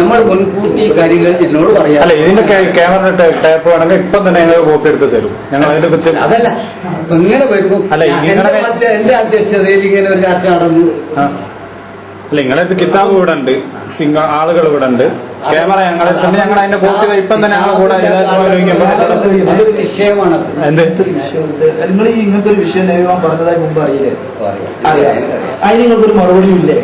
നമ്മൾ മുൻകൂട്ടി കാര്യങ്ങൾ എന്നോട് പറയാം. അല്ല ഇതിന്റെ ക്യാമറ ടാപ്പ് വേണമെങ്കിൽ ഇപ്പം തന്നെ ഞങ്ങൾ കോപ്പി എടുത്ത് തരും. ഞങ്ങൾ അതിന്റെ അതല്ല. ഇങ്ങനെ വരുമ്പോ അല്ല, എന്റെ അധ്യക്ഷതയിൽ ഇങ്ങനെ ഒരു ചർച്ച നടന്നു. അല്ല നിങ്ങളെ കിതാബ് ഇവിടെ ഉണ്ട്. ആളുകൾ ഇവിടെ ഉണ്ട്. ക്യാമറ ഞങ്ങൾ പിന്നെ ഞങ്ങൾ അതിന്റെ കോപ്പി ഇപ്പം തന്നെ ഞങ്ങൾ കൂടെ അതൊരു എന്ത്? നിങ്ങൾ ഈ ഇങ്ങനത്തെ ഒരു വിഷയം നേരിടാൻ പറഞ്ഞതായി മുമ്പ് അറിയില്ലേ? അതിന് അതിന് നിങ്ങൾക്കൊരു മറുപടിയും ഇല്ലേ?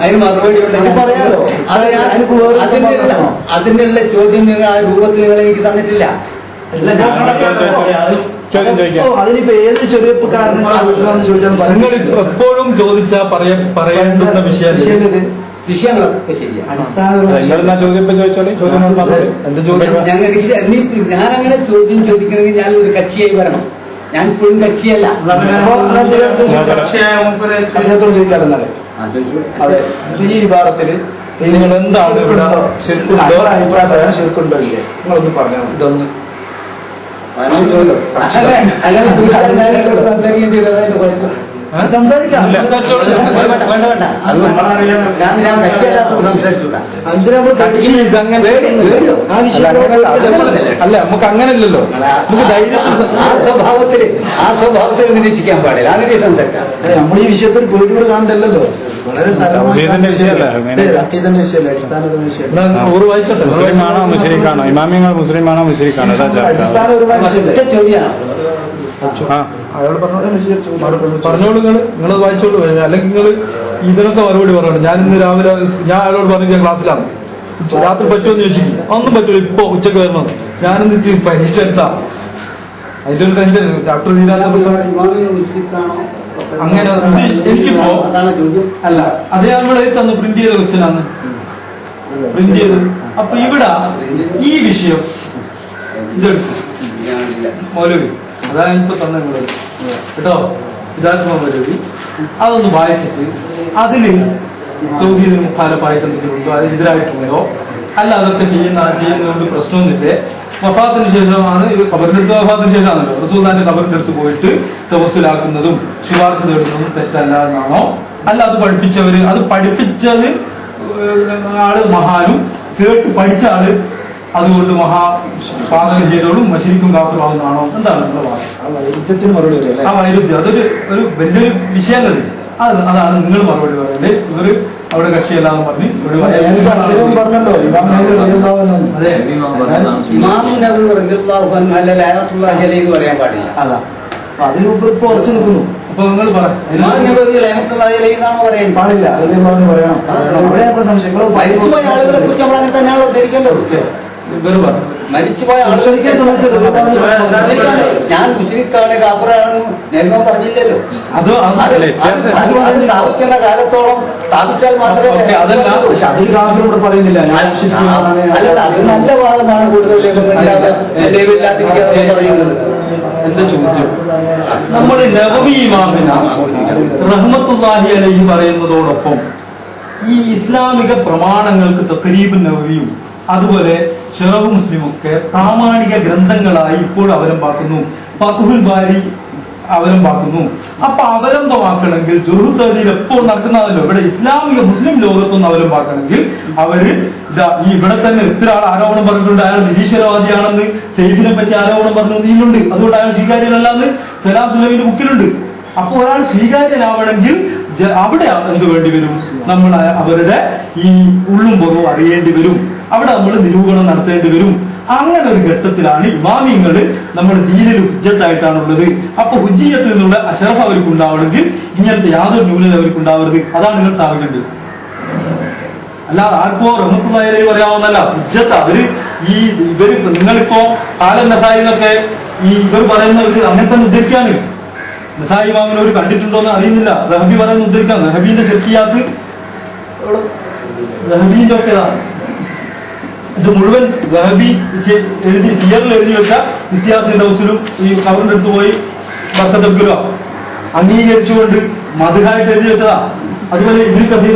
അതിന് മറുപടി പറയാലോ. അതിനുള്ള അതിനുള്ള ചോദ്യം നിങ്ങൾ ആ രൂപത്തിൽ നിങ്ങൾ എനിക്ക് തന്നിട്ടില്ല. ചോദ്യം ചോദിക്കാം. അതിനിപ്പോ ഏത് ചെറിയപ്പ് കാരണങ്ങളാണ് ചോദിച്ചാൽ നിങ്ങൾ എപ്പോഴും ചോദിച്ചാൽ പറയാൻ പറയേണ്ടുന്ന വിഷയം വിഷയങ്ങളൊക്കെ ശരിയാണ് ഞങ്ങൾ എനിക്ക് നീ ഞാൻ അങ്ങനെ ചോദ്യം ചോദിക്കണമെങ്കിൽ ഞാൻ ഒരു കക്ഷിയായി വരണം ഞാൻ ഇപ്പോഴും കക്ഷിയല്ല ഈ വിഭാഗത്തിൽ നിങ്ങൾ എന്താണ് ഇവിടെ ശരിക്കുണ്ടോ? അഭിപ്രായം പറയാൻ ശരിക്കുണ്ടോ ഇല്ലേ നിങ്ങളൊന്ന് പറഞ്ഞാൽ ഇതൊന്ന് സംസാരിക്കേണ്ടി വരും അതായത് കുഴപ്പം. സംസാരിക്കാം. വേണ്ട വേണ്ട അത് ഞാൻ ഞാൻ സംസാരിച്ചൂടാ അല്ല നമുക്ക് അങ്ങനല്ലല്ലോ നമുക്ക് ആ സ്വഭാവത്തിൽ ആ സ്വഭാവത്തിൽ നിരീക്ഷിക്കാൻ പാടില്ല. ആ നിരീക്ഷണം തെറ്റാണ് നമ്മൾ ഈ വിഷയത്തിൽ പേടിയോട് കാണണ്ടല്ലോ. വളരെ മുസ്ലിം അടിസ്ഥാനത്തിന്റെ വിഷയം എന്നാ ഒരു വായിച്ചോട്ടെ. മുസ്ലിമാണോ മുസ്ലിക്കാണോ ഇമാമിങ്ങൾ മുസ്ലിമാണോ മുസ്ലിക്കാണോ അതാ ചർച്ച. അടിസ്ഥാനപരമായ വിഷയമല്ലേ ഒറ്റ ചോദ്യമാണ് ആ അയാൾ പറഞ്ഞോളൂ നിങ്ങൾ നിങ്ങളത് വായിച്ചോളൂ. അല്ലെങ്കിൽ നിങ്ങൾ ഇതിനൊക്കെ മറുപടി പറയണം ഞാൻ ഇന്ന് രാവിലെ ഞാൻ അയാളോട് പറഞ്ഞു ഞാൻ ക്ലാസ്സിലാണ്. രാത്രി പറ്റുമെന്ന് ചോദിച്ചു ഒന്നും പറ്റൂല. ഇപ്പൊ ഉച്ചയ്ക്ക് വരണം ഞാൻ എന്നിട്ട് പരീക്ഷ എടുത്താ. അതിന്റെ ഒരു ടെൻഷൻ. ഡോക്ടർ അങ്ങനെ എനിക്കിപ്പോ അല്ല അത് നമ്മളെ തന്നു പ്രിന്റ് ചെയ്ത ക്വസ്റ്റ്യൻ ആണ്. പ്രിന്റ് ചെയ്ത്. അപ്പൊ ഇവിടെ ഈ വിഷയം ഇതെടുത്തു. മൗലവി അതാണ് ഇപ്പൊ തന്നെ കേട്ടോ? മൗലവി അതൊന്ന് വായിച്ചിട്ട് അതിൽ സൗഹീദിന് മുഖാലപ്പായിട്ട് എന്തെങ്കിലും ഉണ്ടോ അതിനെതിരായിട്ടുണ്ടോ അല്ല അതൊക്കെ ചെയ്യുന്ന ചെയ്യുന്നതുകൊണ്ട് പ്രശ്നമൊന്നുമില്ലേ. വഫാത്തിന് ശേഷമാണ് ഇത് കബറിനെടുത്ത് അടുത്ത് വഫാത്തിന് ശേഷമാണല്ലോ. റസൂദാന്റെ കബറിന്റെ അടുത്ത് പോയിട്ട് തവസ്സിലാക്കുന്നതും ശുപാർശ തേടുന്നതും തെറ്റല്ല എന്നാണോ? അല്ല അത് പഠിപ്പിച്ചവര് അത് പഠിപ്പിച്ചത് ആൾ മഹാനും കേട്ട് പഠിച്ച ആൾ അതുകൊണ്ട് മഹാ പാതകം ചെയ്തോളും മശരിക്കും കാഫിറാവുന്നതാണോ എന്താണ്? നിങ്ങളുടെ വാദം ആ വൈരുദ്ധ്യം. അതൊരു ഒരു വലിയൊരു വിഷയമല്ലത് അത് അതാണ് നിങ്ങൾ മറുപടി പറയുന്നത്. ഇവർ അവിടെ കക്ഷിയല്ലാന്ന് പറഞ്ഞ്. അതെ എന്ന് പറയാൻ പാടില്ല. അതാ. അപ്പൊ അതിന് മുമ്പ് ഇപ്പൊ ഉറച്ചു നിൽക്കുന്നു. അപ്പൊ നിങ്ങൾ പറ. ഇമാം നബി ലഅനത്തുല്ലാഹി അലൈഹി എന്നാണോ പറയുന്നത്? പാടില്ല. പറയണം. അവിടെ നമ്മുടെ സംശയം. ആളുകളെ കുറിച്ച് നമ്മൾ അങ്ങനെ തന്നെയാണോ ധരിക്കേണ്ടത് പറ മരിച്ചുപോയ ആളുകളെ സംബന്ധിച്ചിടത്തോളം. ഞാൻ മുസ്ലിക്കാണ് കാപ്പറാണെന്ന് നെൽമ പറഞ്ഞില്ലല്ലോ. അത് അത് സ്ഥാപിക്കുന്ന കാലത്തോളം സ്ഥാപിച്ചാൽ മാത്രമേ പറയുന്നില്ല. അല്ലല്ല അത് നല്ല വാദമാണ് കൂടുതൽ ദൈവമില്ലാതിരിക്കാതെ പറയുന്നത്? എന്റെ ചോദ്യം? നമ്മൾ നബവി ഇമാമിന റഹ്മത്തുല്ലാഹി അലൈഹി പറയുന്നതോടൊപ്പം ഈ ഇസ്ലാമിക പ്രമാണങ്ങൾക്ക് തക്കരീബ് നബവിയും അതുപോലെ ഷെറഫ് മുസ്ലിം ഒക്കെ പ്രാമാണിക ഗ്രന്ഥങ്ങളായി ഇപ്പോൾ അവലംബാക്കുന്നു. ഫതുഹുൽ ബാരി അവലംബാക്കുന്നു. അപ്പൊ അവലംബമാക്കണമെങ്കിൽ ജുറുത്തതിൽ എപ്പോൾ നടക്കുന്നതല്ലോ ഇവിടെ ഇസ്ലാമിക മുസ്ലിം ലോകത്തൊന്ന് അവലംബാക്കണമെങ്കിൽ അവർ ഇതാ ഈ ഇവിടെ തന്നെ ഇത്ര ആൾ ആരോപണം പറഞ്ഞിട്ടുണ്ട്? അയാൾ നിരീശ്വരവാദിയാണെന്ന് സെയ്ഫിനെ പറ്റി ആരോപണം പറഞ്ഞു നീലുണ്ട് അതുകൊണ്ട് അയാൾ സ്വീകാര്യനല്ലാന്ന് സലാം സുലൈമിന്റെ ബുക്കിലുണ്ട്. അപ്പൊ ഒരാൾ സ്വീകാര്യനാവണമെങ്കിൽ അവിടെ എന്ത് വേണ്ടി വരും? നമ്മൾ അവരുടെ ഈ ഉള്ളും പുറവും അറിയേണ്ടി വരും. അവിടെ നമ്മൾ നിരൂപണം നടത്തേണ്ടി വരും. അങ്ങനെ ഒരു ഘട്ടത്തിലാണ് ഇമാമിയങ്ങൾ നമ്മുടെ ദീനിൽ ഹുജ്ജത്തായിട്ടാണുള്ളത്. അപ്പൊ ഹുജ്ജിയത്ത് നിന്നുള്ള അഷറഫ് അവർക്ക് ഉണ്ടാവണമെങ്കിൽ ഇങ്ങനത്തെ യാതൊരു ന്യൂനത അവർക്ക് ഉണ്ടാവരുത് അതാണ് നിങ്ങൾ സ്ഥാപിക്കേണ്ടത്. അല്ലാതെ ആർക്കോ റഹ്മത്തുള്ളാഹിലേക്ക് പറയാവുന്നല്ല ഹുജ്ജത്ത് അവർ ഈ ഇവർ നിങ്ങളിപ്പോ കാലം നസായി എന്നൊക്കെ ഈ ഇവർ പറയുന്നവര് അങ്ങനെ തന്നെ ഉദ്ധരിക്കാണ്. നസായി മാമിനെ ഒരു കണ്ടിട്ടുണ്ടോ എന്ന് അറിയുന്നില്ല. റഹബി പറയുന്ന ഉദ്ധരിക്കാം. റഹബീന്റെ ശക്തിയാത്ത് റഹബീന്റെ ഒക്കെ ഇത് മുഴുവൻ ഗഹബി എഴുതി സിയറിൽ എഴുതി വെച്ച ഇസ്തിഹാസിന്റെ ഹൗസിലും ഈ കവറിന്റെ അടുത്ത് പോയി ബക്കത്തെടുക്കലോ അംഗീകരിച്ചുകൊണ്ട് മധുഹായിട്ട് എഴുതി വെച്ചതാ. അതുപോലെ ഇബിൻ കസീർ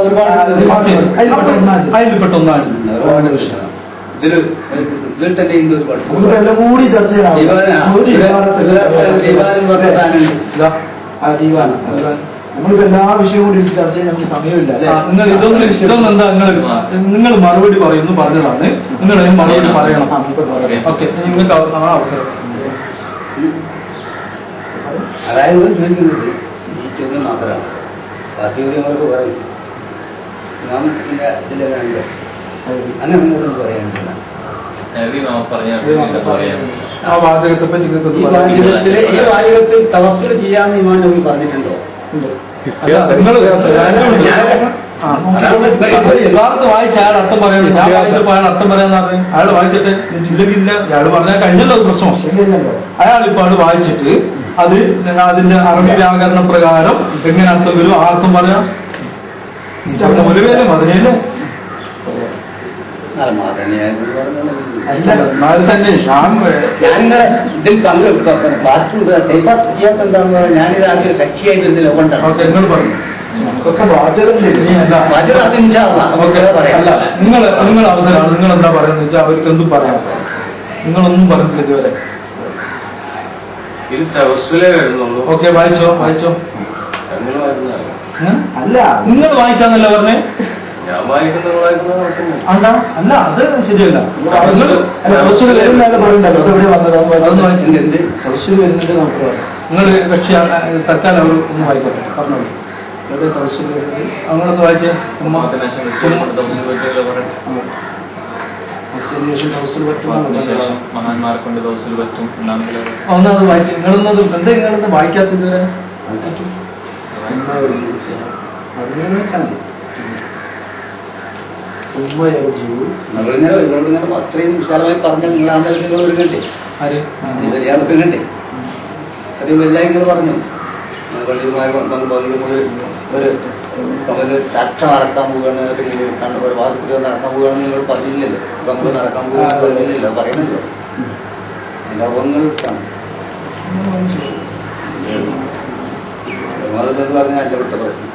ഒരുപാട് അതിൽപ്പെട്ട ഒന്നാണ്. ഇതൊരു ഇതിൽ തന്നെ കൂടി ചർച്ച ചെയ്യാം ദിവാൻ എന്ന് പറഞ്ഞ ദിവാന. നമ്മളിപ്പോ എല്ലാ വിഷയവും കൂടി ചർച്ച ചെയ്യാൻ നമുക്ക് സമയമില്ല അല്ലേ? നിങ്ങൾ ഇതൊന്നും ഇതൊന്നും എന്താ നിങ്ങൾ നിങ്ങൾ മറുപടി പറയുന്നു പറഞ്ഞതാണ്. നിങ്ങൾ മറുപടി പറയണം. ഓക്കെ നിങ്ങൾക്ക് അവ- അവസരം. അതായത് ചോദിക്കുന്നത് ഈ ചോദ്യം മാത്രമാണ്. ബാക്കി ചോദ്യങ്ങളൊക്കെ പറയും. നാം ഇതിന്റെ ഇതിലെങ്ങനെ അങ്ങനെ നിങ്ങളോട് പറയാനില്ല നബി മാമ പറഞ്ഞ പറയാം. ആ വാചകത്തെ പറ്റി നിങ്ങൾക്ക് ഈ വാചകത്തിൽ തവസ്സുൽ ചെയ്യാന്ന് ഇമാൻ നബി പറഞ്ഞിട്ടുണ്ടോ. യഥാർത്ഥ വായിച്ച അയാൾ അർത്ഥം പറയുന്നത് ഞാൻ വായിച്ചപ്പോ അയാൾ അർത്ഥം പറയാന്ന് പറഞ്ഞു. അയാൾ വായിക്കട്ടെ ഇല്ലെങ്കിൽ ഇല്ല. അയാൾ പറഞ്ഞാൽ കഴിഞ്ഞല്ലോ പ്രശ്നം. അയാൾ ഇപ്പൊ അയാൾ വായിച്ചിട്ട് അത് അതിന്റെ അറബി വ്യാകരണ പ്രകാരം എങ്ങനെ അർത്ഥം വരും ആ അർത്ഥം പറയാം. മുഴുവനും അതിനല്ലേ അത് മാത്രമേ ഞാൻ പറഞ്ഞുള്ളൂ. അല്ല എന്നാൽ തന്നെ ഇതിൽ ബാത്റൂം എന്താണെന്ന് പറഞ്ഞാൽ ഞാനിത് ആദ്യം കൊണ്ടാണ് നിങ്ങൾ പറഞ്ഞു. നിങ്ങൾ നിങ്ങൾ അവസരമാണ്. നിങ്ങൾ എന്താ പറയുന്നത് വെച്ചാൽ അവർക്ക് എന്തും പറയാം. നിങ്ങളൊന്നും പറഞ്ഞിട്ടില്ല ഇതുവരെ. ഓക്കെ വായിച്ചോ വായിച്ചോ. അല്ല. നിങ്ങൾ വായിക്കാന്നല്ല പറഞ്ഞേ? വായിക്കുന്നത് അല്ല അത് ശരിയല്ല. നിങ്ങൾ അല്ല തപസ്സുൽ വരുന്നല്ലോ പറയണ്ടല്ലോ. അത് എവിടെ വന്നത്? അതൊന്ന് വായിച്ചിട്ടുണ്ട് എന്ത്? തപസ്സുൽ വരുന്നുണ്ട് നമുക്ക് പറയാം. നിങ്ങൾ കക്ഷി തൽക്കാലം അവർ ഒന്ന് വായിക്കട്ടെ. പറഞ്ഞോളൂ. വരുന്നത് അങ്ങനൊന്ന് വായിച്ചേ. പറ്റുന്ന മഹാന്മാരെ കൊണ്ട് ദിവസം പറ്റും എന്നാണെങ്കിലും ഒന്നത് വായിച്ചു. നിങ്ങളൊന്നത് എന്താ നിങ്ങളൊന്ന് വായിക്കാത്ത ഇതുവരെ? അതിനെ വെച്ചാൽ നമ്മളിങ്ങനെ ഇവരോട് ഇങ്ങനെ അത്രയും വിശാലമായി പറഞ്ഞാൽ നിങ്ങൾ ആ നിലയ്ക്ക് നിങ്ങൾ ഒരുങ്ങണ്ടേ ആര് ആ. ഇവരെയാൾ ഒരുങ്ങണ്ടേ അത്രയും വലുതായി നിങ്ങൾ പറഞ്ഞു പള്ളിയുമായി വന്ന് പങ്കെടുക്കുമ്പോൾ ഒരു അവർ ചർച്ച നടക്കാൻ പോവുകയാണ് അല്ലെങ്കിൽ കണ്ട ഒരു വാദത്തിൽ നടക്കാൻ പോവുകയാണെന്ന് നിങ്ങൾ പറഞ്ഞില്ലല്ലോ നമുക്ക് നടക്കാൻ പോകുകയാണ് പറഞ്ഞില്ലല്ലോ പറയണല്ലോ നിങ്ങൾ എടുത്താണ് മതത്തിൽ പറഞ്ഞാൽ അല്ല ഇവിടുത്തെ പ്രശ്നം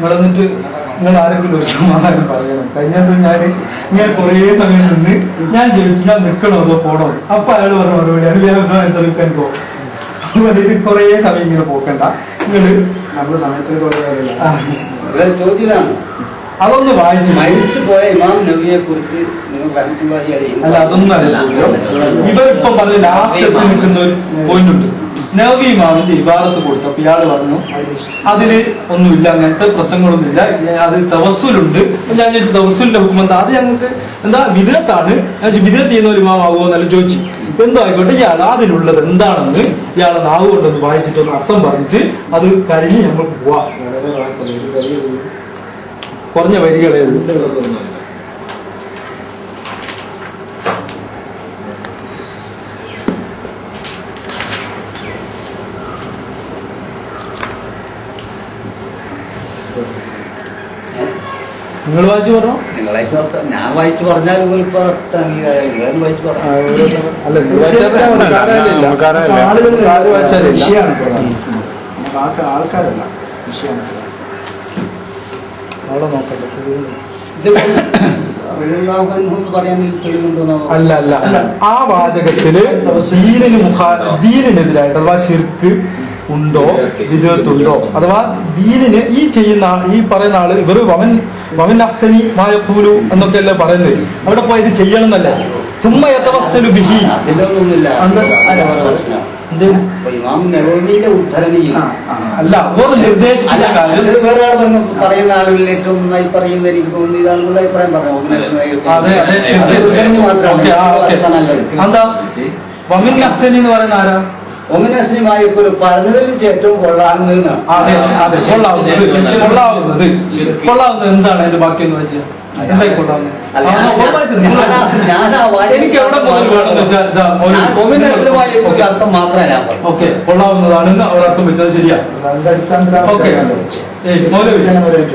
നിങ്ങൾ എന്നിട്ട് നിങ്ങൾ ആരെങ്കിലും ഒരു സമാധാനം പറയണം. കഴിഞ്ഞ ദിവസം ഞാൻ ഞാൻ കുറേ സമയം നിന്ന് ഞാൻ ചോദിച്ചു ഞാൻ നിൽക്കണോ അതോ പോണോ? അപ്പൊ അയാൾ പറഞ്ഞ മറുപടി അത് ഞാൻ അനുസരിക്കാൻ പോകും അതിന് കുറേ സമയം ഇങ്ങനെ പോക്കണ്ട. നിങ്ങൾ നമ്മുടെ സമയത്തിന് അതൊന്ന് വായിച്ചു മരിച്ചു പോയ ഇമാം നബിയെ കുറിച്ച് അറിയില്ല. അല്ല അതൊന്നും അല്ല ഇവരിപ്പോ ഇവരിപ്പം പറഞ്ഞ ലാസ്റ്റ് നിൽക്കുന്ന ഒരു പോയിന്റ് ഉണ്ട്. നവി ഇബാദത്ത് കൊടുത്ത ഇയാൾ ഇയാൾ പറഞ്ഞു അതിൽ ഒന്നുമില്ല അങ്ങനത്തെ പ്രശ്നങ്ങളൊന്നുമില്ല അത് തവസുലുണ്ട് ഞാൻ തവസുലിന്റെ ഹുക്കുമെന്താ? അത് ഞങ്ങൾക്ക് എന്താ വിധേയത്താണ് വിധേയത്ത് ചെയ്യുന്ന ഒരു മാമാവോ എന്നല്ല ചോദിച്ചു. എന്തോ ആയിക്കോട്ടെ ഇയാൾ അതിലുള്ളത് എന്താണെന്ന് ഇയാളെ നാവ് കൊണ്ടൊന്ന് വായിച്ചിട്ട് ഒന്ന് അർത്ഥം പറഞ്ഞിട്ട് അത് കഴിഞ്ഞ് നമുക്ക് പോവാ. കുറഞ്ഞ വരികളെ നിങ്ങൾ വായിച്ചു പറഞ്ഞോ? വർത്ത- ഞാൻ വായിച്ചു പറഞ്ഞാൽ വായിച്ചു പറഞ്ഞു? വിഷയമാണ് ആൾക്കാരല്ല. അവിടെ നോക്കട്ടെ അല്ല അല്ല ആ വാചകത്തിൽ ദീനിന് മുഖാ ദീനിനെതിരായിട്ട് അഥവാ ശിർക്ക് ഉണ്ടോ? വിധേയത്തുണ്ടോ അഥവാ ദീനിന് ഈ ചെയ്യുന്ന ഈ പറയുന്ന ആൾ ഇവർ വമൻ വമൻ അഫ്സനി മായപ്പൂലു എന്നൊക്കെയല്ലേ പറയുന്നത്. അവിടെ പോയി ഇത് ചെയ്യണം എന്നല്ല സുമ്മ ബിഹി. അല്ല, ഒരു പറയുന്ന ആളുകളിൽ ഏറ്റവും നന്നായി എനിക്ക് അഭിപ്രായം നല്ലത്. എന്താ? വമിൻ അഫ്സനി എന്ന് പറയുന്ന ആരാ? ഒമിനസ്ലിമായ ഒരു പറഞ്ഞതിൽ വെച്ച് ഏറ്റവും കൊള്ളാവുന്നതെന്നാണ് അതെ അതെ കൊള്ളാവുന്നത്. കൊള്ളാവുന്നത്. കൊള്ളാവുന്നത്. എന്താണ് അതിന്റെ ബാക്കി എന്ന് വെച്ചാൽ എന്തായി കൊള്ളാവുന്നത്? അർത്ഥം മാത്രമേ ഞാൻ പറഞ്ഞു ഓക്കെ കൊള്ളാവുന്നതാണ്. ഒരർത്ഥം വെച്ചത് ശരിയാ. ഓക്കെ.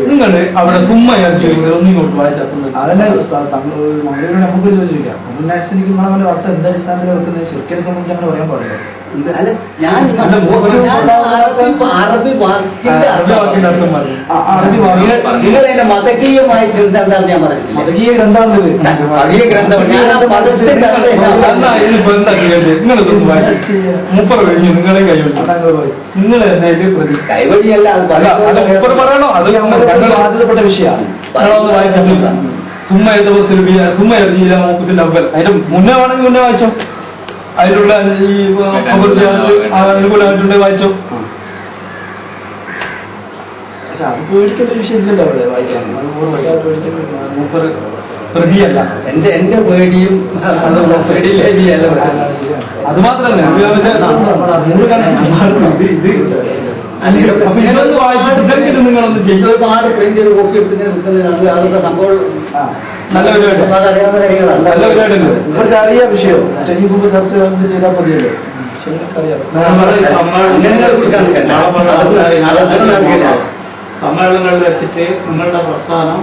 നിങ്ങൾ അവിടെ സുമ്മ ചോദിക്കുന്നത് ഒന്നിങ്ങോട്ട് വായിച്ചാൽ അതല്ല ഉസ്താദ് തങ്ങൾ മന്ത്രിയോട് നമുക്ക് ചോദിച്ചിരിക്കാം മുന്നാശനിക്ക് നമ്മളെ അർത്ഥം എന്ത് അടിസ്ഥാനത്തിൽ വെക്കുന്നത്? ശരിക്കും സംബന്ധിച്ച് അങ്ങനെ പറയാൻ പാടില്ല. അല്ല ഞാൻ അറബി വാക്കിന്റെ അറബി അർത്ഥം വാക്കിന്റെ അർത്ഥം നിങ്ങൾ എന്റെ മതകീയമായ ചിന്ത എന്താണെന്ന് ഞാൻ പറഞ്ഞില്ല മതകീയ ഗ്രന്ഥാണിത് വായിച്ചു മുപ്പർ കഴിഞ്ഞു നിങ്ങളെ കൈവഴി നിങ്ങൾ പ്രതി കൈവഴിയല്ല പറയുന്നത് പറയണോ? അത് ഞങ്ങൾ വിഷയമാണ്. തുമ്മ ഏതോ സിൽബിയ തുമ്മ എറിയില്ല മൂക്കത്തിന്റെ അവൽ അതിന്റെ മുന്നേ വേണമെങ്കിൽ മുന്നേ വായിച്ചോ. അതിലുള്ള ഈ അനുകൂലമായിട്ടുണ്ട് വായിച്ചോ. പക്ഷെ അത് പേടിക്കേണ്ട വിഷയം ഇല്ലല്ലോ അവിടെ വായിക്കാൻ. മൂപ്പർ പ്രതിയല്ല എന്റെ എന്റെ പേടിയും പേടിയില്ല. അത് മാത്രല്ല നിങ്ങളൊന്ന് ചെയ്യും. ഒരുപാട് പ്രിന്റ് ചെയ്ത് കോപ്പി എടുത്ത് അതൊക്കെ സംഭവം. നല്ല പരിപാടി. അറിയാം വിഷയം. മുമ്പ് ചർച്ച ചെയ്താൽ മതിയല്ലോ. സമ്മേളനങ്ങളിൽ വെച്ചിട്ട് നിങ്ങളുടെ പ്രസ്ഥാനം